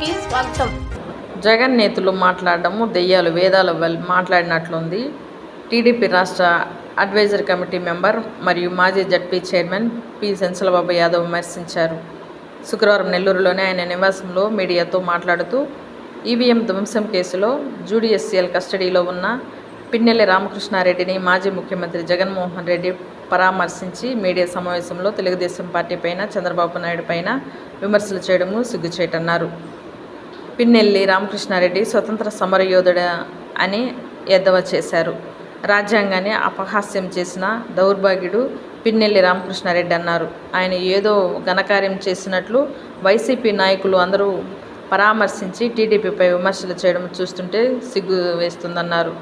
కి స్వాగతం. జగన్ నేతలు మాట్లాడడము దెయ్యాలు వేదాలు వెల్- మాట్లాడినట్లుంది. టీడీపీ రాష్ట్ర అడ్వైజరీ కమిటీ మెంబర్ మరియు మాజీ జడ్పీ చైర్మన్ పి. సెన్సలబాబు యాదవ్ విమర్శించారు. శుక్రవారం నెల్లూరులోని ఆయన నివాసంలో మీడియాతో మాట్లాడుతూ ఈవీఎం ధ్వంసం కేసులో జూడిఎస్సీఎల్ కస్టడీలో ఉన్న పిన్నెల్లి రామకృష్ణారెడ్డిని మాజీ ముఖ్యమంత్రి జగన్మోహన్ రెడ్డి పరామర్శించి మీడియా సమావేశంలో తెలుగుదేశం పార్టీ పైన చంద్రబాబు నాయుడు పైన విమర్శలు చేయడము సిగ్గుచేటన్నారు. పిన్నెల్లి రామకృష్ణారెడ్డి స్వతంత్ర సమరయోధుడ అని ఎద్దవ చేశారు. రాజ్యాంగాన్ని అపహాస్యం చేసిన దౌర్భాగ్యుడు పిన్నెల్లి రామకృష్ణారెడ్డి అన్నారు. ఆయన ఏదో ఘనకార్యం చేసినట్లు వైసీపీ నాయకులు అందరూ పరామర్శించి టీడీపీపై విమర్శలు చేయడం చూస్తుంటే సిగ్గు వేస్తుందన్నారు.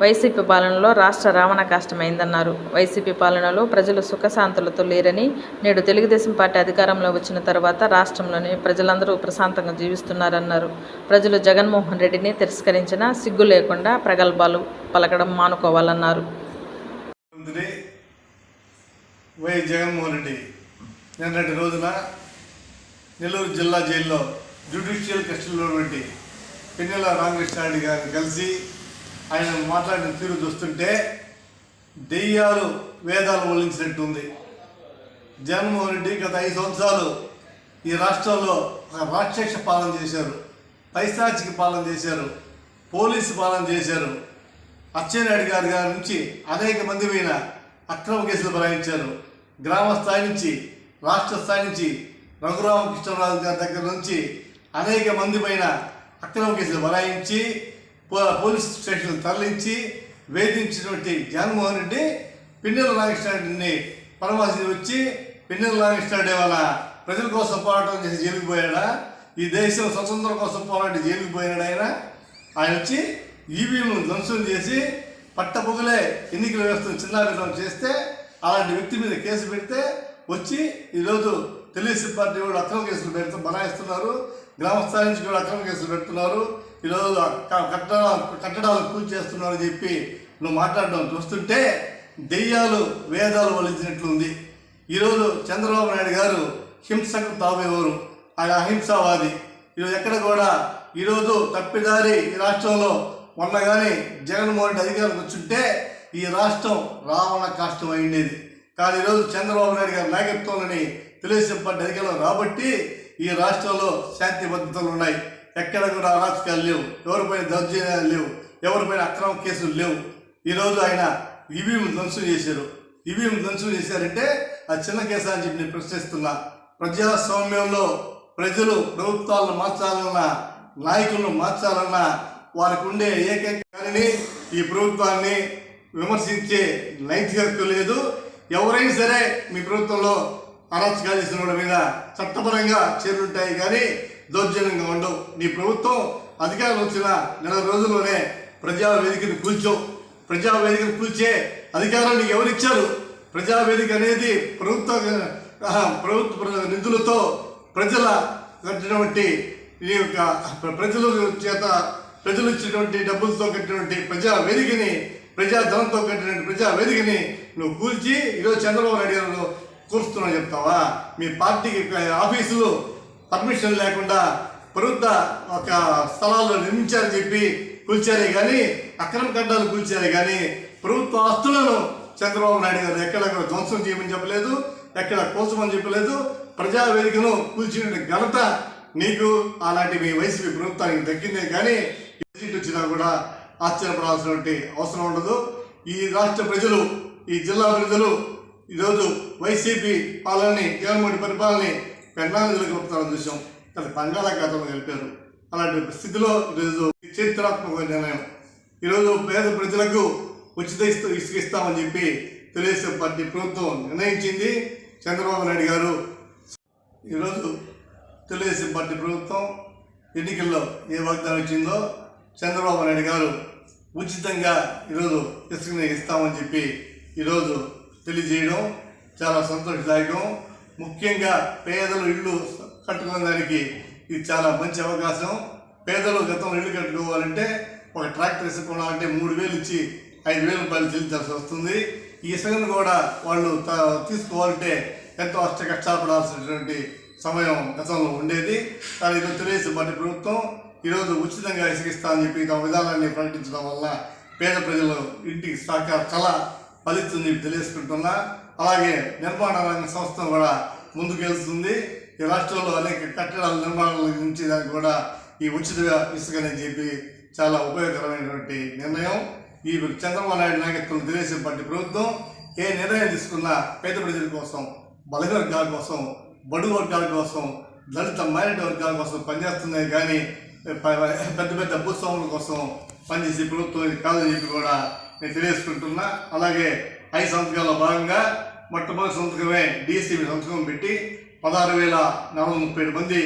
వైసీపీ పాలనలో రాష్ట్ర రావణ కష్టమైందన్నారు. వైసీపీ పాలనలో ప్రజలు సుఖశాంతులతో లేరని నేడు తెలుగుదేశం పార్టీ అధికారంలో వచ్చిన తర్వాత రాష్ట్రంలోని ప్రజలందరూ ప్రశాంతంగా జీవిస్తున్నారన్నారు. ప్రజలు జగన్మోహన్ రెడ్డిని తిరస్కరించిన సిగ్గు లేకుండా ప్రగల్భాలు పలకడం మానుకోవాలన్నారు. జగన్మోహన్ రెడ్డి నిన్నటి రోజున నెల్లూరు జిల్లా జైల్లో జ్యుడిషియల్ కస్టడీలో ఉన్నటువంటి పిన్నెల రామకృష్ణారెడ్డి గారిని కలిసి ఆయన మాట్లాడిన తీరు చూస్తుంటే దెయ్యాలు వేదాలు వల్లించినట్టు ఉంది జగన్మోహన్ రెడ్డి గత ఐదు సంవత్సరాలు ఈ రాష్ట్రంలో ఒక రాక్షస పాలన చేశారు. పైశాచికి పాలన చేశారు. పోలీసు పాలన చేశారు. అచ్చెన్నాయుడు గారి గారి నుంచి అనేక మంది మీద అక్రమ కేసులు బలాయించారు. గ్రామ స్థాయి నుంచి రాష్ట్ర స్థాయి నుంచి రఘురామకృష్ణరాజు గారి దగ్గర నుంచి అనేక మంది పైన అక్రమ కేసులు బలాయించి పోలీస్ స్టేషన్ తరలించి వేధించినటువంటి జగన్మోహన్ రెడ్డి పిన్నెల నాగేశ్వరరెడ్డిని పరమాశి వచ్చి పిన్నెల నాగేశ్వరరెడ్డి వల్ల ప్రజల కోసం పోరాటం చేసి జైలుకి పోయాడా? ఈ దేశం స్వతంత్రం కోసం పోరాడి జైలుకి పోయాడు ఆయన? ఆయన వచ్చి ఈవీఎంను ధ్వంసం చేసి పట్టపొగలే ఎన్నికల వ్యవస్థను చిన్నాభిన్నం చేస్తే అలాంటి వ్యక్తి మీద కేసు పెడితే వచ్చి ఈరోజు తెలుగుదేశం పార్టీ వాళ్ళు అక్రమ కేసులు పెడుతూ బనాయిస్తున్నారు. గ్రామ స్థాయి నుంచి కూడా అక్రమ కేసులు పెడుతున్నారు. ఈరోజు కట్టడాలు కట్టడాలు కూల్ చేస్తున్నారు అని చెప్పి నువ్వు మాట్లాడడం చూస్తుంటే దెయ్యాలు వేదాలు వలించినట్లుంది ఈరోజు చంద్రబాబు నాయుడు గారు హింసకు తావేవారు? ఆయన అహింసావాది. ఈరోజు ఎక్కడ కూడా ఈరోజు తప్పిదారి ఈ రాష్ట్రంలో మొన్న కానీ జగన్మోహన్ రెడ్డి అధికారులకు వచ్చుంటే ఈ రాష్ట్రం రావణ కాష్టం అయిండేది. కానీ ఈరోజు చంద్రబాబు నాయుడు గారి నాయకత్వంలోని తెలుగుదేశం పార్టీ అధికారులు రాబట్టి ఈ రాష్ట్రంలో శాంతి భద్రతలు ఉన్నాయి. ఎక్కడ కూడా అరాచకాలు లేవు ఎవరిపైన దౌర్జన్యాలు లేవు. ఎవరిపైన అక్రమ కేసులు లేవు. ఈరోజు ఆయన ఈవీఎం ధ్వంసం చేశారు. ఈవీఎం ధ్వంసం చేశారంటే ఆ చిన్న కేసు అని చెప్పి నేను ప్రశ్నిస్తున్నా. ప్రజాస్వామ్యంలో ప్రజలు ప్రభుత్వాలను మార్చాలన్నా నాయకులను మార్చాలన్నా వారికి ఉండే ఏకైక ఈ ప్రభుత్వాన్ని విమర్శించే నైతికత లేదు. ఎవరైనా సరే మీ ప్రభుత్వంలో అరాచకాలు చేసిన వాళ్ళ మీద చట్టపరంగా చేరుంటాయి కానీ దౌర్జన్యంగా ఉండవు. నీ ప్రభుత్వం అధికారం వచ్చిన నెల రోజుల్లోనే ప్రజావేదికను కూల్చో. ప్రజావేదికను కూల్చే అధికారం నీకు ఎవరిచ్చారు ప్రజావేదిక అనేది ప్రభుత్వ ప్రభుత్వ నిధులతో ప్రజల కట్టినటువంటి ఈ యొక్క ప్రజల చేత ప్రజలు ఇచ్చినటువంటి డబ్బులతో కట్టినటువంటి ప్రజా వేదికని ప్రజా ధనంతో కట్టినటువంటి ప్రజా వేదికని నువ్వు కూల్చి ఈరోజు చంద్రబాబు నాయుడు గారు కూరుస్తున్నావు చెప్తావా? మీ పార్టీకి ఆఫీసులు పర్మిషన్ లేకుండా ప్రభుత్వ ఒక స్థలాల్లో నిర్మించారని చెప్పి కూల్చారే కానీ అక్రమ కడ్డాలు కూల్చారే కానీ ప్రభుత్వ ఆస్తులను చంద్రబాబు నాయుడు గారు ఎక్కడ ధ్వంసం చేయమని చెప్పలేదు ఎక్కడ కోసమని చెప్పలేదు ప్రజావేదికను కూల్చిన ఘనత నీకు అలాంటి మీ వైసీపీ ప్రభుత్వానికి దక్కిందే కానీ ఏ వచ్చినా కూడా ఆశ్చర్యపడాల్సినటువంటి అవసరం ఉండదు. ఈ రాష్ట్ర ప్రజలు ఈ జిల్లా ప్రజలు ఈరోజు వైసీపీ పాలనని జగన్మోహన్ పరిపాలనని పెన్నాలు కలుపుతారని చూసాం. అది బంగాళాఖాతంలో గెలిపారు అలాంటి స్థితిలో ఈరోజు చరిత్రాత్మక నిర్ణయం. ఈరోజు పేద ప్రజలకు ఉచిత ఇస్తూ ఇసుక ఇస్తామని చెప్పి తెలుగుదేశం పార్టీ ప్రభుత్వం నిర్ణయించింది. చంద్రబాబు నాయుడు గారు ఈరోజు తెలుగుదేశం పార్టీ ప్రభుత్వం ఎన్నికల్లో ఏ వాగ్దానం ఇచ్చిందో చంద్రబాబు నాయుడు గారు ఉచితంగా ఈరోజు ఇసుకని ఇస్తామని చెప్పి ఈరోజు తెలియజేయడం చాలా సంతోషదాయకం. ముఖ్యంగా పేదలు ఇళ్ళు కట్టుకోవడానికి దానికి ఇది చాలా మంచి అవకాశం. పేదలు గతంలో ఇల్లు కట్టుకోవాలంటే ఒక ట్రాక్టర్ ఇసుక కొనాలంటే మూడు వేలు ఇచ్చి ఐదు వేల రూపాయలు చెల్లించాల్సి వస్తుంది. ఈ ఇసుకను కూడా వాళ్ళు తీసుకోవాలంటే ఎంతో అష్ట కష్టపడాల్సినటువంటి సమయం గతంలో ఉండేది. కానీ ఈరోజు తెలుగుదేశం పార్టీ ప్రభుత్వం ఈరోజు ఉచితంగా ఇసుకిస్తా అని చెప్పి తమ విధానాన్ని ప్రకటించడం వల్ల పేద ప్రజలు ఇంటికి సహకారం చాలా ఫలిస్తుంది తెలియజేసుకుంటున్నా. అలాగే నిర్మాణ రంగ సంస్థ కూడా ముందుకెళ్తుంది. ఈ రాష్ట్రంలో అనేక కట్టడాల నిర్మాణాల నుంచి దానికి కూడా ఈ ఉచిత ఇసుకని చెప్పి చాలా ఉపయోగకరమైనటువంటి నిర్ణయం. ఈ చంద్రబాబు నాయుడు నాయకత్వం తెలుగుదేశం పార్టీ ప్రభుత్వం ఏ నిర్ణయం తీసుకున్నా పేద ప్రజల కోసం బలహీన వర్గాల కోసం బడుగు వర్గాల కోసం దళిత మైనారిటీ వర్గాల కోసం పనిచేస్తున్నాయి. కానీ పెద్ద పెద్ద భూస్వాముల కోసం పనిచేసే ప్రభుత్వం ఇది కాదని చెప్పి కూడా నేను తెలియజేసుకుంటున్నా. అలాగే ఐదు సంతకాల్లో భాగంగా మొట్టమొదటి సంతకమే డిఎస్సీ సంతకం పెట్టి పదహారు వేల నాలుగు వందల ముప్పై ఏడు మంది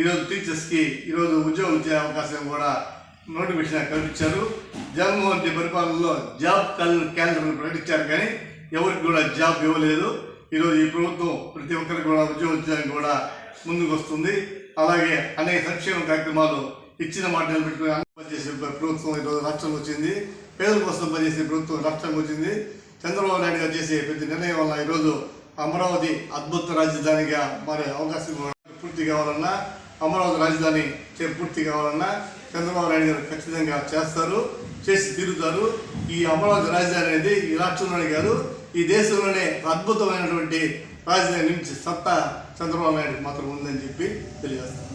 ఈరోజు టీచర్స్కి ఈరోజు ఉద్యోగం ఇచ్చే అవకాశం కూడా నోటిఫికేషన్ కల్పించారు. జగన్మోహన్ రెడ్డి పరిపాలనలో జాబ్ క్యాలెండర్ క్యాలెండర్ ప్రకటించారు కానీ ఎవరికి కూడా జాబ్ ఇవ్వలేదు. ఈరోజు ఈ ప్రభుత్వం ప్రతి ఒక్కరికి కూడా ఉద్యోగం ఇచ్చడానికి కూడా ముందుకు వస్తుంది. అలాగే అనేక సంక్షేమ కార్యక్రమాలు ఇచ్చిన మాట నిలబెట్టుకుని చేసే ప్రభుత్వం ఈరోజు రాష్ట్రంలో వచ్చింది. పేదల కోసం పనిచేసే ప్రభుత్వం రాష్ట్రానికి వచ్చింది చంద్రబాబు నాయుడు గారు చేసే ప్రతి నిర్ణయం వల్ల ఈరోజు అమరావతి అద్భుత రాజధానిగా మారే అవకాశం పూర్తి కావాలన్నా అమరావతి రాజధాని చే- పూర్తి కావాలన్నా చంద్రబాబు నాయుడు గారు ఖచ్చితంగా చేస్తారు చేసి తీరుతారు. ఈ అమరావతి రాజధాని అనేది ఈ రాష్ట్రంలోనే కాదు ఈ దేశంలోనే అద్భుతమైనటువంటి రాజధాని నుంచి సత్తా చంద్రబాబు నాయుడు మాత్రం ఉందని చెప్పి తెలియజేస్తారు